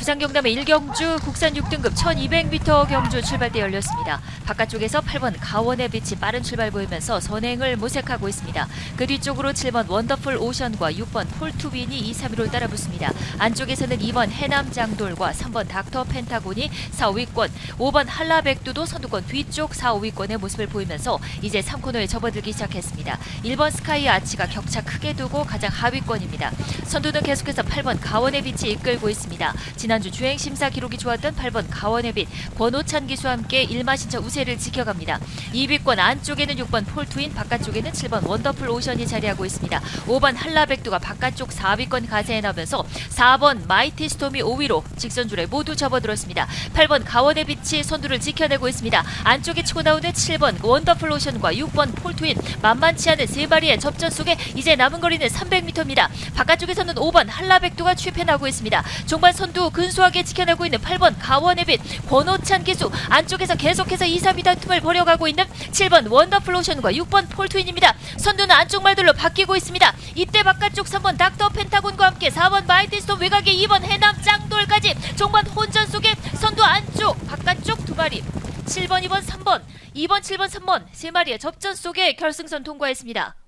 부산 경남의 일경주 국산 6등급 1200m 경주 출발대 열렸습니다. 바깥쪽에서 8번 가원의 빛이 빠른 출발 보이면서 선행을 모색하고 있습니다. 그 뒤쪽으로 7번 원더풀 오션과 6번 폴투빈이 2, 3위로 따라붙습니다. 안쪽에서는 2번 해남 장돌과 3번 닥터 펜타곤이 4, 5위권, 5번 한라백두도 선두권 뒤쪽 4, 5위권의 모습을 보이면서 이제 3코너에 접어들기 시작했습니다. 1번 스카이 아치가 격차 크게 두고 가장 하위권입니다. 선두는 계속해서 8번 가원의 빛이 이끌고 있습니다. 지난 주 주행 심사 기록이 좋았던 8번 가원의 빛 권오찬 기수와 함께 1마 신차 우세를 지켜갑니다. 2위권 안쪽에는 6번 폴트윈 바깥쪽에는 7번 원더풀 오션이 자리하고 있습니다. 5번 한라백두가 바깥쪽 4위권 가세에 나면서 4번 마이티 스톰이 5위로 직선줄에 모두 접어들었습니다. 8번 가원의 빛이 선두를 지켜내고 있습니다. 안쪽에 치고 나오는 7번 원더풀 오션과 6번 폴트윈 만만치 않은 세 마리의 접전 속에 이제 남은 거리는 300m입니다. 바깥쪽에서는 5번 한라백두가 추편하고 있습니다. 종반 선두 근소하게 지켜내고 있는 8번 가원의 빛 권오찬 기수 안쪽에서 계속해서 2, 3위 다툼을 벌여가고 있는 7번 원더풀 오션과 6번 폴트윈입니다. 선두는 안쪽 말들로 바뀌고 있습니다. 이때 바깥쪽 3번 닥터 펜타곤과 함께 4번 마이티스톤 외곽에 2번 해남 짱돌까지 종반 혼전 속에 선두 안쪽 바깥쪽 두 마리 7번, 2번, 3번, 2번, 7번, 3번 세 마리의 접전 속에 결승선 통과했습니다.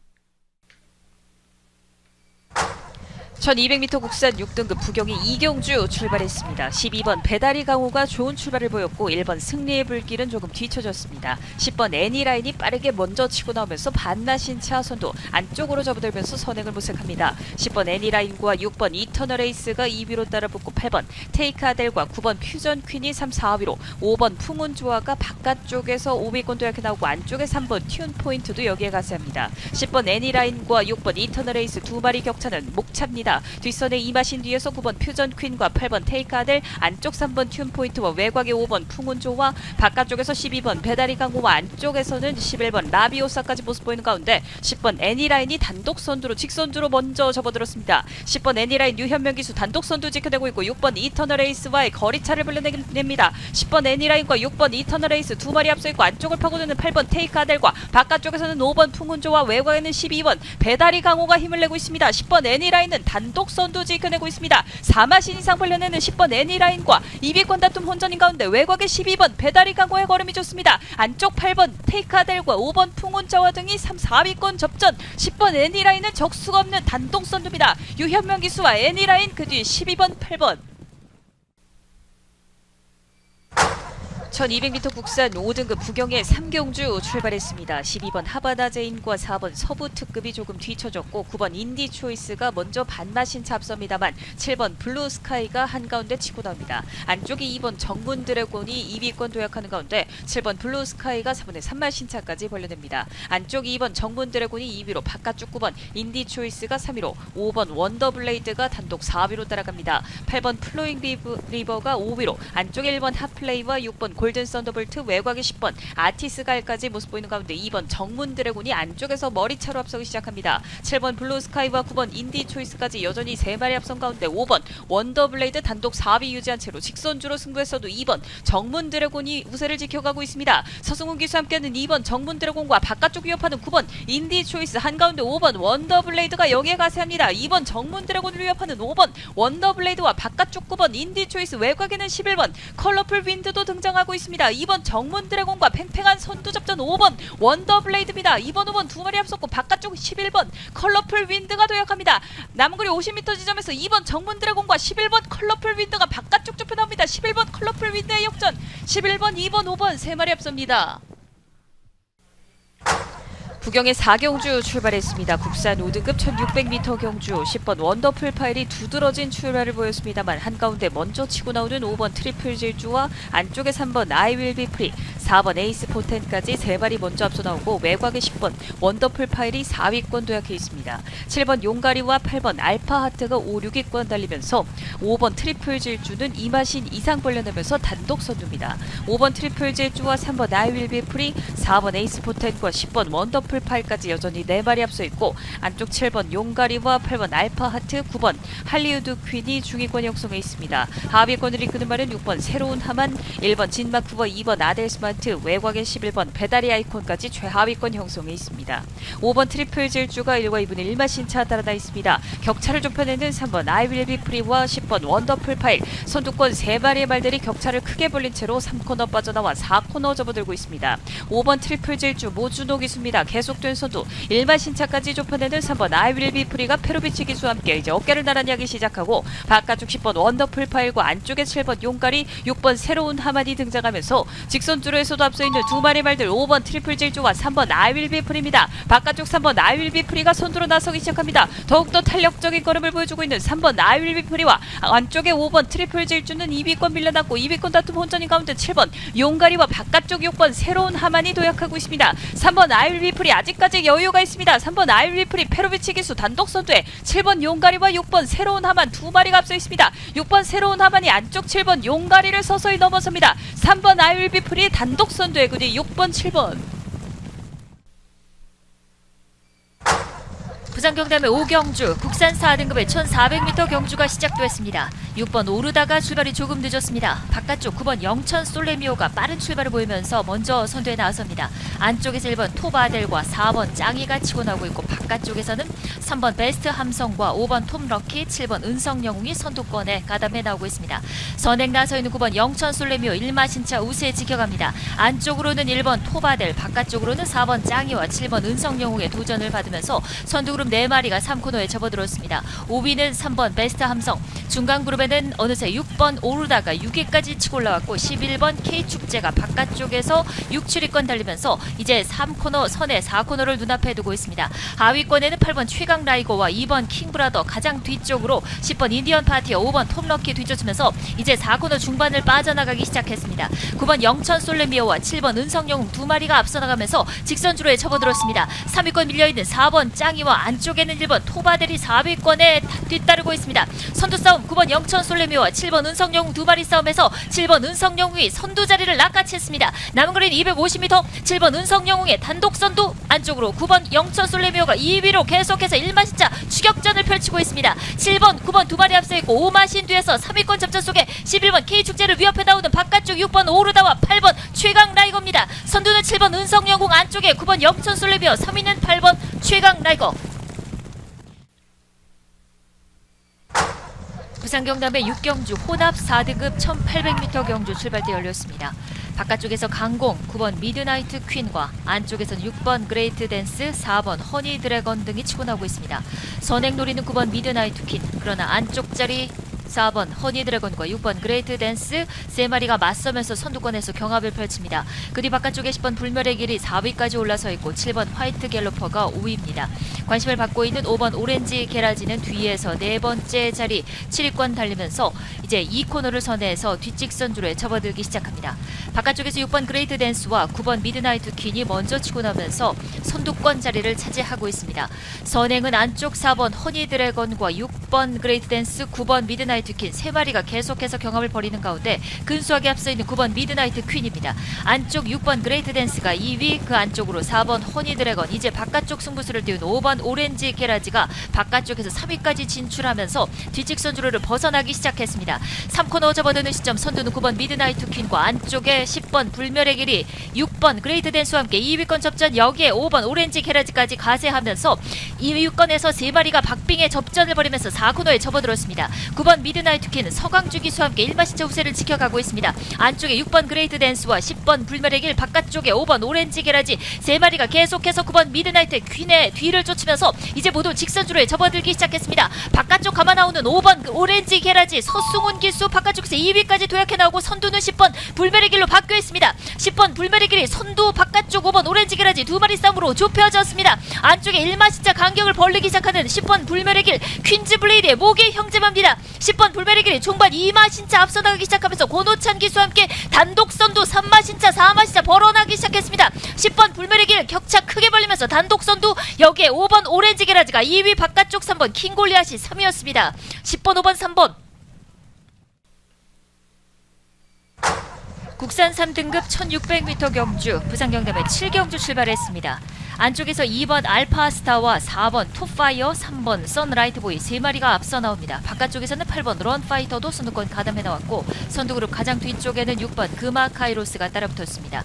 1200m 국산 6등급 부경이 이경주 출발했습니다. 12번 배다리 강호가 좋은 출발을 보였고 1번 승리의 불길은 조금 뒤쳐졌습니다. 10번 애니라인이 빠르게 먼저 치고 나오면서 반나신 차 선두 안쪽으로 접어들면서 선행을 모색합니다. 10번 애니라인과 6번 이터널 에이스가 2위로 따라붙고 8번 테이크 아델과 9번 퓨전 퀸이 3, 4위로 5번 풍운 조아가 바깥쪽에서 5위권 도약해 나오고 안쪽에 3번 튠 포인트도 여기에 가세합니다. 10번 애니라인과 6번 이터널 에이스 두 마리 격차는 목차입니다. 뒷선에 이마신 뒤에서 9번 퓨전 퀸과 8번 테이크 아델 안쪽 3번 튠 포인트와 외곽에 5번 풍운조와 바깥쪽에서 12번 배다리 강호와 안쪽에서는 11번 라비오사까지 모습 보이는 가운데 10번 애니라인이 단독 선두로 직선두로 먼저 접어들었습니다. 10번 애니라인 유현명 기수 단독 선두 지켜내고 있고 6번 이터널 에이스와의 거리차를 불러냅니다. 10번 애니라인과 6번 이터널 에이스 두 마리 앞서 있고 안쪽을 파고드는 8번 테이크 아델과 바깥쪽에서는 5번 풍운조와 외곽에는 12번 배다리 강호가 힘을 내고 있습니다. 10번 애니라인은 단독 선두 지켜내고 있습니다. 4마신 이상 벌려내는 10번 애니라인과 2위권 다툼 혼전인 가운데 외곽에 12번 배다리 강호의 걸음이 좋습니다. 안쪽 8번 테이크 아델과 5번 풍운자와 등이 3, 4위권 접전 10번 애니라인은 적수가 없는 단독 선두입니다. 유현명 기수와 애니라인 그 뒤 12번 8번 1200m 국산 5등급 부경의 3경주 출발했습니다. 12번 하바나 제인과 4번 서부 특급이 조금 뒤쳐졌고 9번 인디 초이스가 먼저 반마신 차 앞섭니다만 7번 블루 스카이가 한가운데 치고 나옵니다. 안쪽에 2번 정문드래곤이 2위권 도약하는 가운데 7번 블루 스카이가 4번에 3마신 차까지 벌려냅니다. 안쪽 2번 정문드래곤이 2위로 바깥쪽 9번 인디 초이스가 3위로 5번 원더블레이드가 단독 4위로 따라갑니다. 8번 플로잉 리버가 5위로 안쪽 1번 핫플레이와 6번 골든 썬더볼트 외곽에 10번 아티스 갈까지 모습 보이는 가운데 2번 정문 드래곤이 안쪽에서 머리차로 앞서기 시작합니다. 7번 블루 스카이와 9번 인디 초이스까지 여전히 3마리 앞선 가운데 5번 원더블레이드 단독 4위 유지한 채로 직선주로 승부했어도 2번 정문 드래곤이 우세를 지켜가고 있습니다. 서승훈 기수 함께하는 2번 정문 드래곤과 바깥쪽 위협하는 9번 인디 초이스 한가운데 5번 원더블레이드가 여기에 가세합니다. 2번 정문 드래곤을 위협하는 5번 원더블레이드와 바깥쪽 9번 인디 초이스 외곽에는 11번 컬러풀 윈드도 등장하고 있습니다. 2번 정문 드래곤과 팽팽한 선두 접전 5번 원더블레이드입니다. 2번 5번 두 마리 앞섰고 바깥쪽 11번 컬러풀 윈드가 도약합니다. 남은 거리 50m 지점에서 2번 정문 드래곤과 11번 컬러풀 윈드가 바깥쪽 좁혀 나옵니다. 11번 컬러풀 윈드의 역전 11번 2번 5번 세 마리 앞섭니다. 부경의 4경주 출발했습니다. 국산 5등급 1600m 경주 10번 원더풀 파일이 두드러진 출발을 보였습니다만 한가운데 먼저 치고 나오는 5번 트리플 질주와 안쪽에 3번 아이윌 비 프리 4번 에이스 포텐까지 세 발이 먼저 앞서 나오고 외곽에 10번 원더풀 파일이 4위권 도약해 있습니다. 7번 용가리와 8번 알파 하트가 5, 6위권 달리면서 5번 트리플 질주는 이마신 이상 벌려내면서 단독 선두입니다. 5번 트리플 질주와 3번 아이윌 비 프리 4번 에이스 포텐과 10번 원더풀 파일까지 여전히 4마리 앞서 있고 안쪽 7번 용가리와 8번 알파하트, 9번 할리우드 퀸이 중위권 형성에 있습니다. 하위권을 이끄는 말은 6번 새로운 하만, 1번 진마쿠버, 2번 아델 스마트, 외곽의 11번 배다리 아이콘까지 최하위권 형성에 있습니다. 5번 트리플 질주가 1과 2분의 1마 신차 따라다 있습니다. 격차를 좁혀내는 3번 아이윌비 프리와 10번 원더풀 파일, 선두권 3마리의 말들이 격차를 크게 벌린 채로 3코너 빠져나와 4코너 접어들고 있습니다. 5번 트리플 질주 모준호 기수입니다. 계속 된 선두 1마 신차까지 좁혀내는 3번 아이윌비 프리가 페로비치 기수와 함께 이제 어깨를 나란히 하기 시작하고 바깥쪽 10번 원더풀 파일과 안쪽에 7번 용가리 6번 새로운 하만이 등장하면서 직선주로에서도 앞서 있는 두 마리 말들 5번 트리플 질주와 3번 아이윌비 프리입니다. 바깥쪽 3번 아이윌비 프리가 선두로 나서기 시작합니다. 더욱더 탄력적인 걸음을 보여주고 있는 3번 아이윌비 프리와 안쪽에 5번 트리플 질주는 2위권 밀려났고 2위권 다툼 혼전인 가운데 7번 용가리와 바깥쪽 6번 새로운 하만이 도약하고 있습니다. 3번 아이윌비 프리 아직까지 여유가 있습니다. 3번 아이윌비 프리 페로비치 기수 단독 선두에 7번 용가리와 6번 새로운 하만 두 마리가 앞서 있습니다. 6번 새로운 하만이 안쪽 7번 용가리를 서서히 넘어섭니다. 3번 아이윌비 프리 단독 선두에 그뒤 6번 7번 부산 경남의 오경주 국산 4등급의 1400m 경주가 시작됐습니다. 6번 오르다가 출발이 조금 늦었습니다. 바깥쪽 9번 영천 솔레미오가 빠른 출발을 보이면서 먼저 선두에 나섭니다. 안쪽에서 1번 토바델과 4번 짱이가 치고 나오고 있고 바깥쪽에서는 3번 베스트 함성과 5번 톰럭키, 7번 은성영웅이 선두권에 가담해 나오고 있습니다. 선행 나서 있는 9번 영천 솔레미오 1마신차 우세 지켜갑니다. 안쪽으로는 1번 토바델, 바깥쪽으로는 4번 짱이와 7번 은성영웅의 도전을 받으면서 선두 그룹 4마리가 3코너에 접어들었습니다. 5위는 3번 베스트 함성, 중간 그룹에는 어느새 6번 오르다가 6위까지 치고 올라왔고 11번 K축제가 바깥쪽에서 6, 7위권 달리면서 이제 3코너 선에 4코너를 눈앞에 두고 있습니다. 하위권에는 8번 최강 라이거와 2번 킹브라더 가장 뒤쪽으로 10번 인디언 파티와 5번 톰럭키 뒤쫓으면서 이제 4코너 중반을 빠져나가기 시작했습니다. 9번 영천 솔레미오와 7번 은성영웅 두 마리가 앞서 나가면서 직선주로에 접어들었습니다. 3위권 밀려있는 4번 짱이와 안 쪽에는 1번 토바델이 4위권에 뒤따르고 있습니다. 선두 싸움 9번 영천 솔레미오와 7번 은성영웅 두 마리 싸움에서 7번 은성영웅이 선두 자리를 낚아챘습니다. 남은 거리는 250m 7번 은성영웅의 단독 선두 안쪽으로 9번 영천 솔레미오가 2위로 계속해서 1마신차 추격전을 펼치고 있습니다. 7번 9번 두 마리 앞서 있고 5마신 뒤에서 3위권 접전 속에 11번 K축제를 위협해 나오는 바깥쪽 6번 오르다와 8번 최강 라이거입니다. 선두는 7번 은성영웅 안쪽에 9번 영천 솔레미오 3위는 8번 최강 라이거 부산 경남의 6경주 혼합 4등급 1800m 경주 출발대 열렸습니다. 바깥쪽에서 강공 9번 미드나이트 퀸과 안쪽에서는 6번 그레이트 댄스 4번 허니 드래건 등이 치고 나오고 있습니다. 선행 노리는 9번 미드나이트 퀸 그러나 안쪽 자리 4번 허니 드래곤과 6번 그레이트 댄스 세 마리가 맞서면서 선두권에서 경합을 펼칩니다. 그 뒤 바깥쪽에 10번 불멸의 길이 4위까지 올라서 있고 7번 화이트 갤로퍼가 5위입니다. 관심을 받고 있는 5번 오렌지 게라지는 뒤에서 네 번째 자리 7위권 달리면서 이제 2코너를 선회해서 뒷직선주로에 접어들기 시작합니다. 바깥쪽에서 6번 그레이트 댄스와 9번 미드나이트 퀸이 먼저 치고 나면서 선두권 자리를 차지하고 있습니다. 선행은 안쪽 4번 허니 드래곤과 6번 그레이트 댄스, 9번 미드나이트 퀸세 마리가 계속해서 경합을 벌이는 가운데 근소하게 앞서 있는 9번 미드나이트 퀸입니다. 안쪽 6번 그레이트 댄스가 2위, 그 안쪽으로 4번 허니 드래곤, 이제 바깥쪽 승부수를 띄운 5번 오렌지 게라지가 바깥쪽에서 3위까지 진출하면서 뒷직선 주로를 벗어나기 시작했습니다. 3코너 접어드는 시점 선두는 9번 미드나이트 퀸과 안쪽에 10번 불멸의 길이 6번 그레이트 댄스와 함께 2위권 접전 여기에 5번 오렌지 게라지까지 가세하면서 2위권에서 세 마리가 박빙의 접전을 벌이면서 4코너에 접어들었습니다. 9번 미 드나이트 퀸은 서강주 기수와 함께 1마신차 우세를 지켜가고 있습니다. 안쪽에 6번 그레이트 댄스와 10번 불멸의 길 바깥쪽에 5번 오렌지 게라지 세 마리가 계속해서 9번 미드나이트 퀸의 뒤를 쫓으면서 이제 모두 직선주로에 접어들기 시작했습니다. 바깥쪽 감아 나오는 5번 오렌지 게라지 서승훈 기수 바깥쪽에서 2위까지 도약해 나오고 선두는 10번 불멸의 길로 바뀌어 있습니다. 10번 불멸의 길이 선두 바깥쪽 5번 오렌지 게라지 두 마리 싸움으로 좁혀졌습니다. 안쪽에 1마신차 간격을 벌리기 시작하는 10번 불멸의 길 퀸즈 블레이드의 목의 형제마입니다. 10번 불멸의 길이 종반 2마신차 앞서 나가기 시작하면서 고노찬 기수와 함께 단독 선두 3마신차 4마신차 벌어나기 시작했습니다. 10번 불멸의 길 격차 크게 벌리면서 단독 선두 여기에 5번 오렌지 게라지가 2위 바깥쪽 3번 킹골리앗이 3위였습니다. 10번 5번 3번 국산 3등급 1600m 경주 부산 경남의 7경주 출발했습니다. 안쪽에서 2번 알파스타와 4번 톱파이어, 3번 선라이트보이 세 마리가 앞서 나옵니다. 바깥쪽에서는 8번 런파이터도 선두권 가담해 나왔고 선두그룹 가장 뒤쪽에는 6번 그마카이로스가 따라붙었습니다.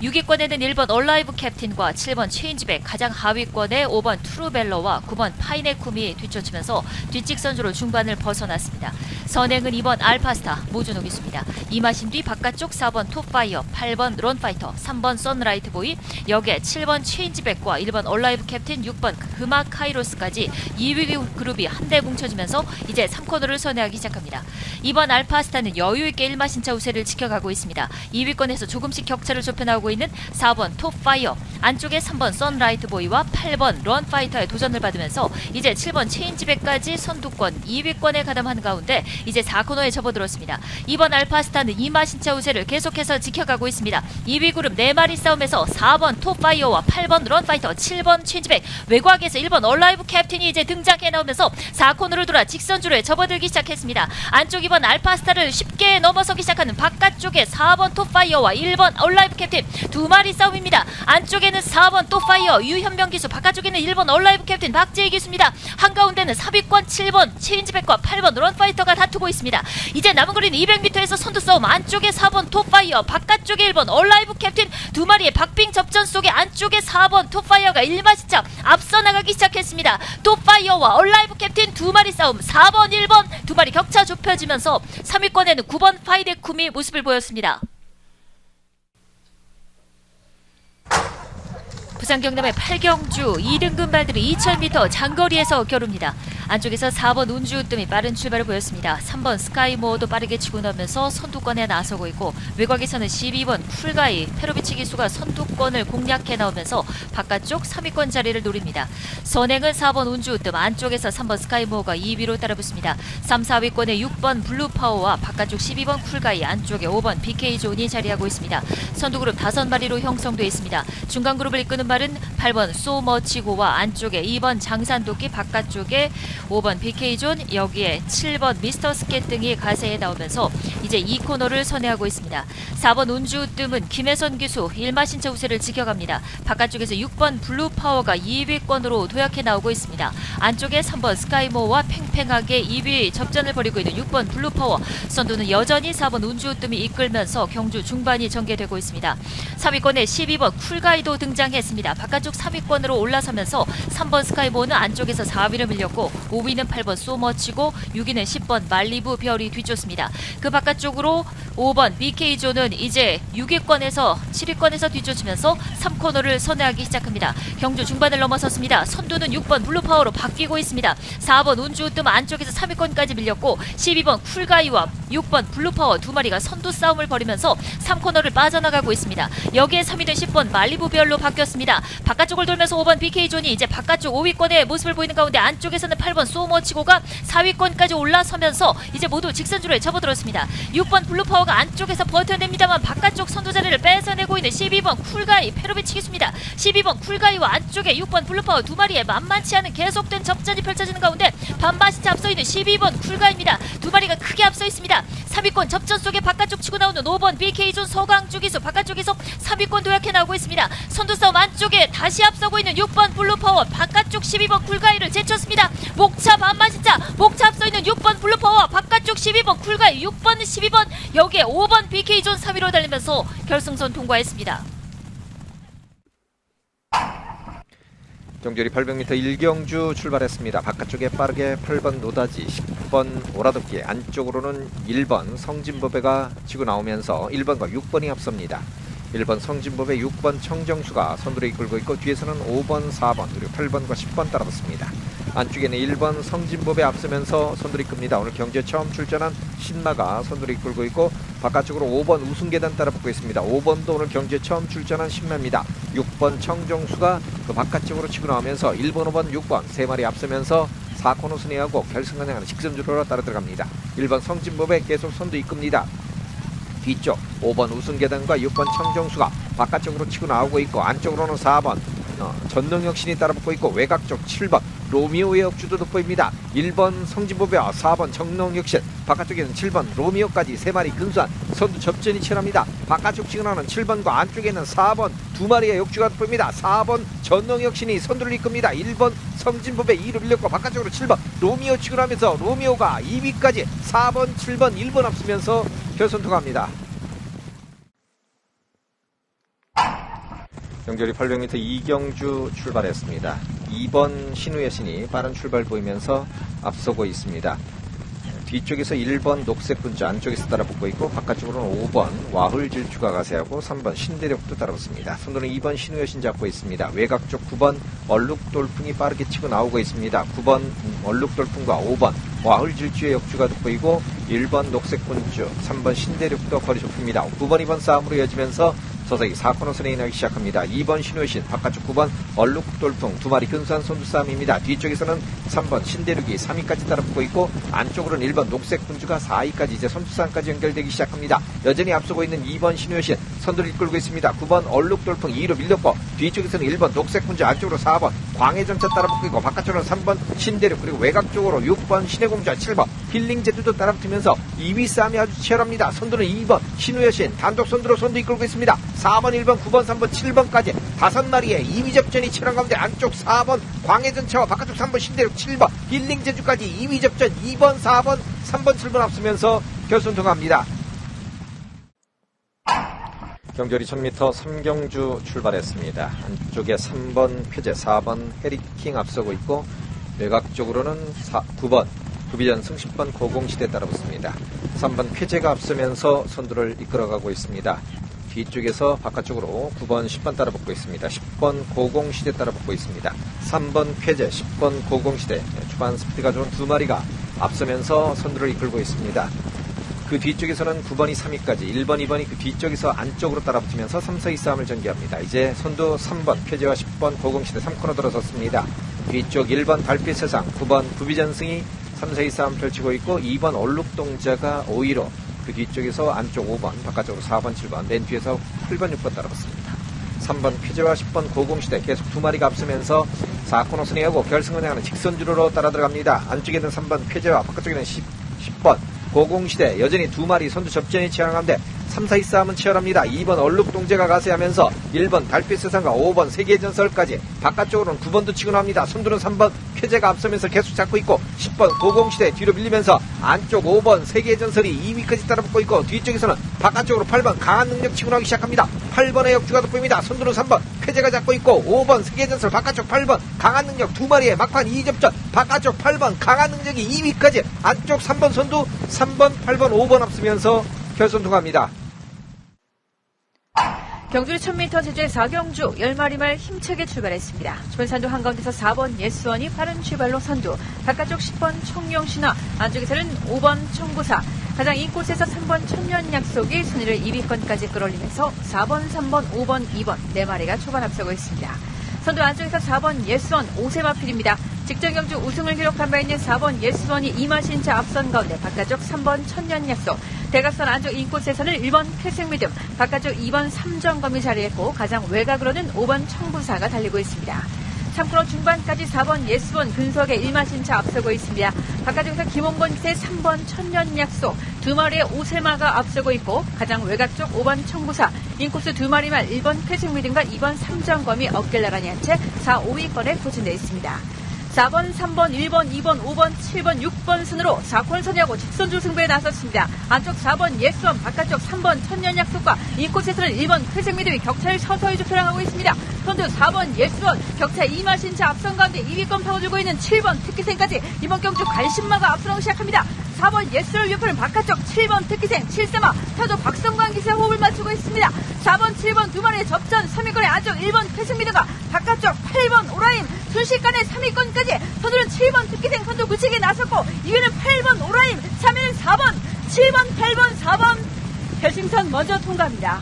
6위권에는 1번 얼라이브 캡틴과 7번 체인지백 가장 하위권에 5번 트루벨러와 9번 파이네쿰이 뒤쫓으면서 뒷직 선주로 중반을 벗어났습니다. 선행은 2번 알파스타 모준옥 있습니다. 이마신 뒤 바깥쪽 4번 톱파이어, 8번 런파이터, 3번 선라이트보이 여기에 7번 체인지백 과 1번 얼라이브 캡틴, 6번 그마 카이로스까지 2위 그룹이 한데 뭉쳐지면서 이제 3코너를 선회하기 시작합니다. 이번 알파스타는 여유있게 1마신차 우세를 지켜가고 있습니다. 2위권에서 조금씩 격차를 좁혀 나오고 있는 4번 톱파이어 안쪽에 3번 선라이트 보이와 8번 런파이터의 도전을 받으면서 이제 7번 체인지백까지 선두권 2위권에 가담한 가운데 이제 4코너에 접어들었습니다. 이번 알파스타는 2마신차 우세를 계속해서 지켜가고 있습니다. 2위 그룹 4마리 싸움에서 4번 톱파이어와 8번 런 파이터 7번 체인지백 외곽에서 1번 얼라이브 캡틴이 이제 등장해 나오면서 4코너를 돌아 직선주로에 접어들기 시작했습니다. 안쪽 2번 알파스타를 쉽게 넘어서기 시작하는 바깥쪽에 4번 톱파이어와 1번 얼라이브 캡틴 두 마리 싸움입니다. 안쪽에는 4번 톱파이어 유현병 기수 바깥쪽에는 1번 얼라이브 캡틴 박재희 기수입니다. 한가운데는 3위권 7번 체인지백과 8번 런파이터가 다투고 있습니다. 이제 남은 거리는 200m에서 선두 싸움 안쪽에 4번 톱파이어 바깥쪽에 1번 얼라이브 캡틴 두 마리의 박빙 접전 속에 안쪽에 4번 톱파이어가 1마 시차 앞서 나가기 시작했습니다. 톱파이어와 얼라이브 캡틴 두 마리 싸움 4번 1번 두 마리 격차 좁혀지면서 3위권에는 9번 파이데쿰이 모습을 보였습니다. 부산 경남의 8경주 2등급 말들이 2000m 장거리에서 겨룹니다. 안쪽에서 4번 운주우뜸이 빠른 출발을 보였습니다. 3번 스카이모어도 빠르게 치고 나면서 선두권에 나서고 있고 외곽에서는 12번 쿨가이 페로비치 기수가 선두권을 공략해 나오면서 바깥쪽 3위권 자리를 노립니다. 선행은 4번 운주우뜸 안쪽에서 3번 스카이모어가 2위로 따라붙습니다. 3, 4위권에 6번 블루파워와 바깥쪽 12번 쿨가이 안쪽에 5번 BK존이 자리하고 있습니다. 선두그룹 5마리로 형성돼 있습니다. 중간 그룹을 이끄는 말은 8번 소머치고와 안쪽에 2번 장산도끼 바깥쪽에 5번 BK존 여기에 7번 미스터 스켓 등이 가세에 나오면서 이제 2코너를 선회하고 있습니다. 4번 운주 뜸은 김혜선 기수 1마신차 우세를 지켜갑니다. 바깥쪽에서 6번 블루파워가 2위권으로 도약해 나오고 있습니다. 안쪽에 3번 스카이모어와 팽팽하게 2위 접전을 벌이고 있는 6번 블루파워 선두는 여전히 4번 운주 뜸이 이끌면서 경주 중반이 전개되고 있습니다. 3위권에 12번 쿨가이도 등장했습니다. 바깥쪽 3위권으로 올라서면서 3번 스카이모어는 안쪽에서 4위를 밀렸고 5위는 8번 소머치고 6위는 10번 말리부 별이 뒤쫓습니다. 그 바깥쪽으로 5번 BK존은 이제 6위권에서 7위권에서 뒤쫓으면서 3코너를 선회하기 시작합니다. 경주 중반을 넘어섰습니다. 선두는 6번 블루파워로 바뀌고 있습니다. 4번 운주뜸 안쪽에서 3위권까지 밀렸고 12번 쿨가이와 6번 블루파워 두 마리가 선두 싸움을 벌이면서 3코너를 빠져나가고 있습니다. 여기에 3위는 10번 말리부 별로 바뀌었습니다. 바깥쪽을 돌면서 5번 BK존이 이제 바깥쪽 5위권의 모습을 보이는 가운데 안쪽에서는 8번 소머치고가 4위권까지 올라서면서 이제 모두 직선주로에 접어들었습니다. 6번 블루파워가 안쪽에서 버텨냅니다만 바깥쪽 선두 자리를 뺏어내고 있는 12번 쿨가이 페로비치 기수입니다. 12번 쿨가이와 안쪽에 6번 블루파워 두 마리의 만만치 않은 계속된 접전이 펼쳐지는 가운데 반바시차 앞서 있는 12번 쿨가입니다. 두 마리가 크게 앞서 있습니다. 3위권 접전 속에 바깥쪽 치고 나오는 5번 BK존 서강주 기수 바깥쪽에서 3위권 도약해 나오고 있습니다. 선두 싸움 안쪽에 다시 앞서고 있는 6번 블루파워 바깥쪽 12번 쿨가이를 제쳤습니다. 목차 반마시차 목차 앞서 있는 6번 블루파워 바깥쪽 12번 쿨가이 6번 12번 여기에 5번 BK존 3위로 달리면서 결승선 통과했습니다. 경주리 800m 일경주 출발했습니다. 바깥쪽에 빠르게 8번 노다지, 10번 오라도끼, 안쪽으로는 1번 성진법배가 치고 나오면서 1번과 6번이 앞섭니다. 1번 성진법의 6번 청정수가 선두를 이끌고 있고 뒤에서는 5번, 4번 그리고 8번과 10번 따라붙습니다. 안쪽에는 1번 성진법에 앞서면서 선두를 이끕니다. 오늘 경주에 처음 출전한 신마가 선두를 이끌고 있고 바깥쪽으로 5번 우승계단 따라붙고 있습니다. 5번도 오늘 경주에 처음 출전한 신마입니다. 6번 청정수가 그 바깥쪽으로 치고 나오면서 1번, 5번, 6번 세 마리 앞서면서 4코너 순회하고 결승을 향하는 직선주로로 따라 들어갑니다. 1번 성진법에 계속 선두 이끕니다. 뒤쪽 5번 우승계단과 6번 청정수가 바깥쪽으로 치고 나오고 있고 안쪽으로는 4번 어, 전능혁 신이 따라붙고 있고 외곽 쪽 7번 로미오의 역주도 돋보입니다. 1번 성진보배와 4번 정농혁신 바깥쪽에는 7번 로미오까지 3마리 근수한 선두 접전이 치열합니다. 바깥쪽 시그널은 7번과 안쪽에는 4번 두 마리의 역주가 돋보입니다. 4번 전농혁신이 선두를 이끕니다. 1번 성진보배 2로 밀렸고 바깥쪽으로 7번 로미오 치고나면서 로미오가 2위까지 4번 7번 1번 앞서면서 결선 통합니다. 경결이 800m 이경주 출발했습니다. 2번 신우여신이 빠른 출발 보이면서 앞서고 있습니다. 뒤쪽에서 1번 녹색 분주 안쪽에서 따라붙고 있고 바깥쪽으로는 5번 와훌 질주가 가세하고 3번 신대력도 따라붙습니다. 선두는 2번 신우여신 잡고 있습니다. 외곽 쪽 9번 얼룩돌풍이 빠르게 치고 나오고 있습니다. 9번 얼룩돌풍과 5번 와훌 질주의 역주가 돋보이고 1번 녹색 분주 3번 신대력도 거리 좁힙니다. 9번 2번 싸움으로 이어지면서 서서히 4코너 선행이 나기 시작합니다. 2번 신우신 바깥쪽 9번 얼룩돌풍 두 마리 근수한 선두 싸움입니다. 뒤쪽에서는 3번 신대륙이 3위까지 따라붙고 있고 안쪽으로는 1번 녹색 분주가 4위까지 이제 선두 싸움까지 연결되기 시작합니다. 여전히 앞서고 있는 2번 신우신 선두를 이끌고 있습니다. 9번 얼룩돌풍 2위로 밀렸고 뒤쪽에서는 1번 녹색 분주 안쪽으로 4번 광해전차 따라붙고 있고 바깥쪽으로는 3번 신대륙 그리고 외곽 쪽으로 6번 신해공주와 7번 힐링 제주도 따라붙으면서 2위 싸움이 아주 치열합니다. 선두는 2번 신우여신 단독 선두로 선두 이끌고 있습니다. 4번, 1번, 9번, 3번, 7번까지 다섯 마리의 2위 접전이 치열한 가운데 안쪽 4번 광해전차와 바깥쪽 3번 신대륙 7번 힐링제주까지 2위 접전 2번, 4번, 3번, 7번 앞서면서 결선 통합니다. 경절이 1000m 삼경주 출발했습니다. 안쪽에 3번 표제, 4번 해리킹 앞서고 있고 외곽 쪽으로는 4, 9번 구비전승 10번 고공시대 따라붙습니다. 3번 표제가 앞서면서 선두를 이끌어가고 있습니다. 뒤쪽에서 바깥쪽으로 9번, 10번 따라 붙고 있습니다. 10번 고공시대 따라 붙고 있습니다. 3번 쾌제, 10번 고공시대 초반 스피드가 좋은 두 마리가 앞서면서 선두를 이끌고 있습니다. 그 뒤쪽에서는 9번이 3위까지 1번, 2번이 그 뒤쪽에서 안쪽으로 따라붙으면서 3, 4위 싸움을 전개합니다. 이제 선두 3번 표제와 10번 고공시대 3코너 들어섰습니다. 뒤쪽 1번 달빛 세상 9번 구비전승이 3, 4위 싸움 펼치고 있고 2번 얼룩동자가 5위로 그 뒤쪽에서 안쪽 5번 바깥쪽으로 4번 7번 맨 뒤에서 8번 6번 따라붙습니다. 3번 퀴즈와 10번 고공시대 계속 두 마리가 앞서면서 4코너 순회하고 결승을 향하는 직선주로로 따라 들어갑니다. 안쪽에는 3번 퀴즈와 바깥쪽에는 10, 10 번 고공시대 여전히 두 마리 선두 접전이 치열한 가운데 3, 4위 싸움은 치열합니다. 2번 얼룩동제가 가세하면서 1번 달빛 세상과 5번 세계전설까지 바깥쪽으로는 9번도 치고 나옵니다. 선두는 3번 쾌제가 앞서면서 계속 잡고 있고 10번 고공시대 뒤로 밀리면서 안쪽 5번 세계전설이 2위까지 따라붙고 있고 뒤쪽에서는 바깥쪽으로 8번 강한 능력 나오기 시작합니다. 8번의 역주가 돋보입니다. 선두는 3번 쾌제가 잡고 있고 5번 세계전설 바깥쪽 8번 강한 능력 두 마리의 막판 2접전 바깥쪽 8번 강한 능력이 2위까지 안쪽 3번 선두 3번 8번 5번 앞서면서 결선 통합니다. 경주리 1000m 제주의 4경주 10마리 말 힘차게 출발했습니다. 초반산도 한가운데서 4번 예수원이 빠른 출발로 선두, 바깥쪽 10번 청룡신화, 안쪽에서는 5번 청구사, 가장 이곳에서 3번 천년 약속이 순위를 2위권까지 끌어올리면서 4번, 3번, 5번, 2번 4마리가 초반 앞서고 있습니다. 선두 안쪽에서 4번 예수원 오세마필입니다. 직전 경주 우승을 기록한 바 있는 4번 예수원이 이마신 차 앞선 가운데 바깥쪽 3번 천년약속 대각선 안쪽 인코스에서는 1번 필생미듬 바깥쪽 2번 삼정검이 자리했고 가장 외곽으로는 5번 청부사가 달리고 있습니다. 참고로 중반까지 4번 예수원 근석의 일마신차 앞서고 있습니다. 바깥쪽에서 김홍건 기세 3번 천년약속 두 마리의 오세마가 앞서고 있고 가장 외곽 쪽 5번 청부사 인코스 두 마리만 1번 필생미듬과 2번 삼정검이 어깨를 나란히 한 채 4, 5위권에 포진되어 있습니다. 4번, 3번, 1번, 2번, 5번, 7번, 6번 순으로 4권 선이하고 직선주 승부에 나섰습니다. 안쪽 4번 예수원, 바깥쪽 3번 천년약속과 인코스에서는 1번 회생미들이 격차를 서서히 좁혀나가고 있습니다. 선두 4번 예수원, 격차 2마신차 앞선 가운데 2위권 파고들고 있는 7번 특기생까지 이번 경주 관심마가 앞서나기 시작합니다. 4번 예스를 유표는 바깥쪽 7번 특기생 7세마 타도 박성광 기세 호흡을 맞추고 있습니다. 4번 7번 두 마리의 접전 3위권의 안쪽 1번 패승미드가 바깥쪽 8번 오라임 순식간에 3위권까지 선두는 7번 특기생 선두 굳히게 나섰고 2위는 8번 오라임 3위는 4번 7번 8번 4번 결승선 먼저 통과합니다.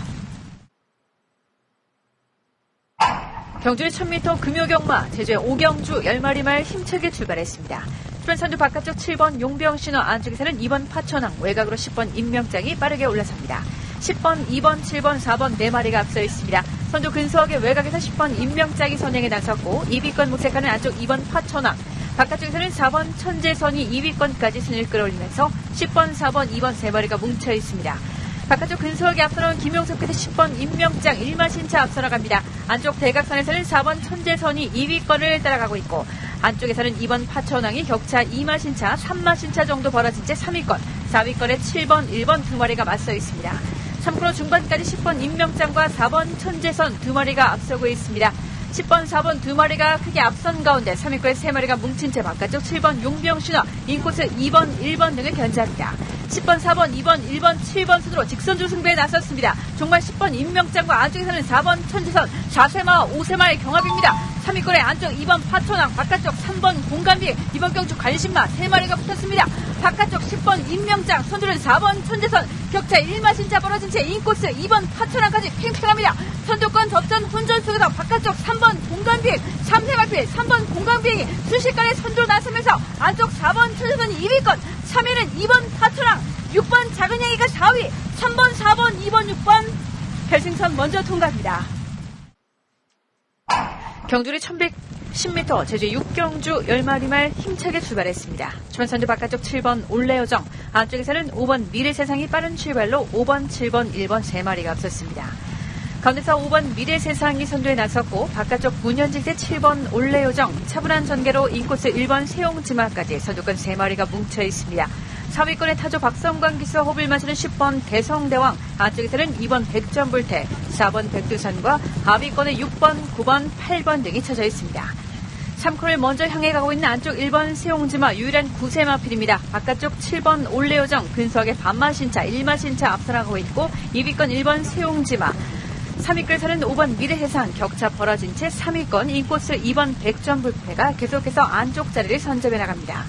경주의 1000m 금요경마 제주의 오경주 10마리 말 힘차게 출발했습니다. 출발 선두 바깥쪽 7번 용병신호 안쪽에서는 2번 파천왕 외곽으로 10번 임명장이 빠르게 올라섭니다. 10번, 2번, 7번, 4번 4마리가 앞서 있습니다. 선두 근소하게 외곽에서 10번 임명장이 선행에 나섰고 2위권 모색하는 안쪽 2번 파천왕 바깥쪽에서는 4번 천재선이 2위권까지 순위를 끌어올리면서 10번, 4번, 2번 세 마리가 뭉쳐 있습니다. 바깥쪽 근소하게 앞서나온 김용석 끝에 10번 임명장 1마신차 앞서 나갑니다. 안쪽 대각선에서는 4번 천재선이 2위권을 따라가고 있고 안쪽에서는 2번 파천왕이 격차 2마신차, 3마신차 정도 벌어진 채 3위권, 4위권에 7번, 1번 두 마리가 맞서 있습니다. 참고로 중반까지 10번 임명장과 4번 천재선 두 마리가 앞서고 있습니다. 10번, 4번 두 마리가 크게 앞선 가운데 3위권에 세 마리가 뭉친 채 바깥쪽 7번 용병 신화, 인코스 2번, 1번 등을 견제합니다. 10번, 4번, 2번, 1번, 7번 순으로 직선주 승부에 나섰습니다. 종말 10번 임명장과 안쪽에서는 4번 천지선, 4세마, 5세마의 경합입니다. 3위권에 안쪽 2번 파토낭, 바깥쪽 3번 공간비, 이번 경주 관심마 3마리가 붙었습니다. 바깥쪽 10번 임명장, 선두는 4번 천재선, 격차 1마신차 벌어진 채 인코스 2번 파토낭까지 팽팽합니다. 선두권 접전 혼전 속에서 바깥쪽 3번 공간비행, 3세마필 3번 공간비행이 순식간에 선두로 나서면서 안쪽 4번 천재선이 2위권, 3위는 2번 파토낭, 6번 작은 양이가 4위, 3번, 4번, 2번, 6번 결승선 먼저 통과합니다. 경주리 1110m 제주 6경주 10마리 말 힘차게 출발했습니다. 주변선두 바깥쪽 7번 올레요정, 안쪽에서는 5번 미래세상이 빠른 출발로 5번, 7번, 1번 3마리가 앞섰습니다. 가운데서 5번 미래세상이 선두에 나섰고 바깥쪽 문현직대 7번 올레요정, 차분한 전개로 인코스 1번 세용지마까지 선두권 3마리가 뭉쳐 있습니다. 4위권의 타조 박성광 기수와 호흡을 마시는 10번 대성대왕, 안쪽에서는 2번 백전불태, 4번 백두산과 하위권의 6번, 9번, 8번 등이 쳐져 있습니다. 3코를 먼저 향해 가고 있는 안쪽 1번 세용지마 유일한 구세마필입니다. 바깥쪽 7번 올레요정 근소하게 반마신차 1마신차 앞서나가고 있고 2위권 1번 세용지마 3위권에서는 5번 미래해상 격차 벌어진 채 3위권 인코스 2번 백전불패가 계속해서 안쪽 자리를 선점해 나갑니다.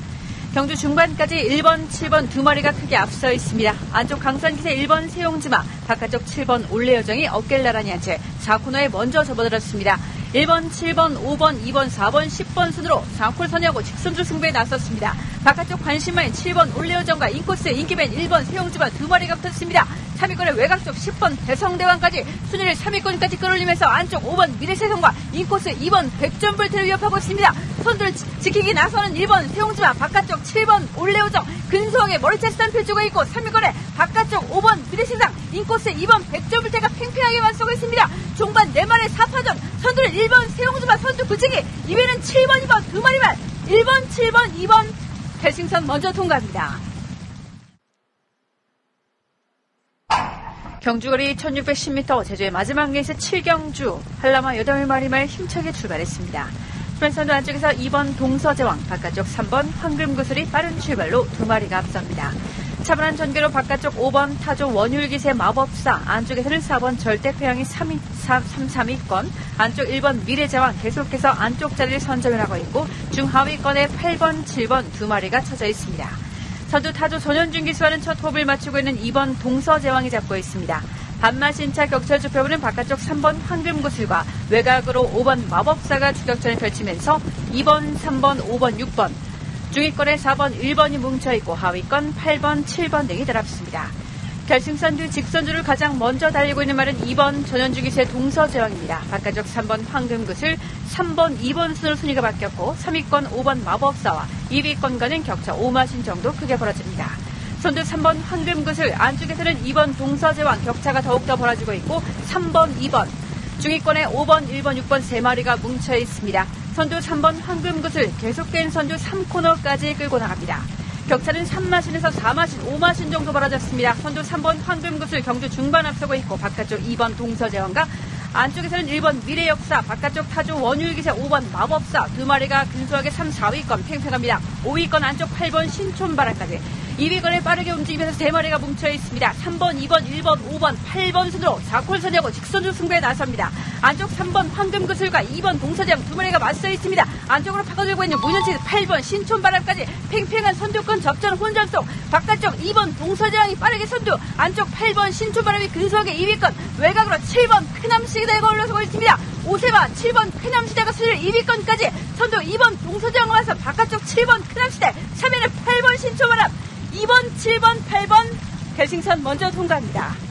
경주 중반까지 1번, 7번 두 마리가 크게 앞서 있습니다. 안쪽 강산기세 1번 세용지마, 바깥쪽 7번 올레여정이 어깨를 나란히 한 채 4코너에 먼저 접어들었습니다. 1번, 7번, 5번, 2번, 4번, 10번 순으로 4콜 선회하고 직선주 승부에 나섰습니다. 바깥쪽 관심마인 7번 올레여정과 인코스 인기밴 1번 세용지마 두 마리가 붙었습니다. 3위권의 외곽쪽 10번 대성대왕까지 순위를 3위권까지 끌어올리면서 안쪽 5번 미래세상과 인코스 2번 백전불태를 위협하고 있습니다. 손들 지키기 나서는 1번 세용지마 바깥쪽 7번 올레오정 근소하게 머리채 스탄 펼치고 있고 3위권에 바깥쪽 5번 미래세상 인코스 2번 백전불태가 팽팽하게 맞서고 있습니다. 종반 4마리 4파전 선두를 1번 세용지마 선두 붙이기 2위는 7번 2번 두 마리만 1번 7번 2번 결승선 먼저 통과합니다. 경주거리 1610m 제주의 마지막 레이스 7경주 한라마 8마리 말 힘차게 출발했습니다. 출발선두 안쪽에서 2번 동서제왕, 바깥쪽 3번 황금구슬이 빠른 출발로 두 마리가 앞섭니다. 차분한 전개로 바깥쪽 5번 타조 원율기세 마법사, 안쪽에서는 4번 절대표양이 3위, 3, 3, 3위권, 안쪽 1번 미래제왕 계속해서 안쪽 자리를 선점을 하고 있고 중하위권에 8번, 7번 두 마리가 쳐져 있습니다. 선두 타조 전현준 기수와는 첫 호흡을 맞추고 있는 2번 동서제왕이 잡고 있습니다. 반마신차 격철 주표부는 바깥쪽 3번 황금구슬과 외곽으로 5번 마법사가 추격전을 펼치면서 2번, 3번, 5번, 6번 중위권에 4번, 1번이 뭉쳐있고 하위권 8번, 7번 등이 달합습니다. 결승선 뒤 직선주를 가장 먼저 달리고 있는 말은 2번 전현주 기수의 동서제왕입니다. 바깥쪽 3번 황금구슬, 3번, 2번 순으로 순위가 바뀌었고 3위권 5번 마법사와 2위권과는 격차 5마신 정도 크게 벌어집니다. 선두 3번 황금구슬 안쪽에서는 2번 동서제왕 격차가 더욱더 벌어지고 있고 3번 2번 중위권에 5번 1번 6번 3마리가 뭉쳐 있습니다. 선두 3번 황금구슬 계속된 선두 3코너까지 끌고 나갑니다. 격차는 3마신에서 4마신, 5마신 정도 벌어졌습니다. 선두 3번 황금구슬 경주 중반 앞서고 있고 바깥쪽 2번 동서제왕과 안쪽에서는 1번 미래역사, 바깥쪽 타조 원율기세 5번 마법사 두 마리가 근소하게 3, 4위권 팽팽합니다. 5위권 안쪽 8번 신촌바라까지 2위권에 빠르게 움직이면서 세 마리가 뭉쳐 있습니다. 3번, 2번, 1번, 5번, 8번 순으로 4콜 선하고 직선주 승부에 나섭니다. 안쪽 3번 황금구슬과 2번 동서장 두 마리가 맞서 있습니다. 안쪽으로 파고들고 있는 문현치 8번 신촌바람까지 팽팽한 선두권 접전 혼전 속 바깥쪽 2번 동서장이 빠르게 선두 안쪽 8번 신촌바람이 근소하게 2위권 외곽으로 7번 크남시대가 올라서고 있습니다. 오세마 7번 크남시대가 수를 2위권까지 선두 2번 동서장 와서 바깥쪽 7번 크남시대 3위는 8번 신촌바람 2번, 7번, 8번 결승선 먼저 통과합니다.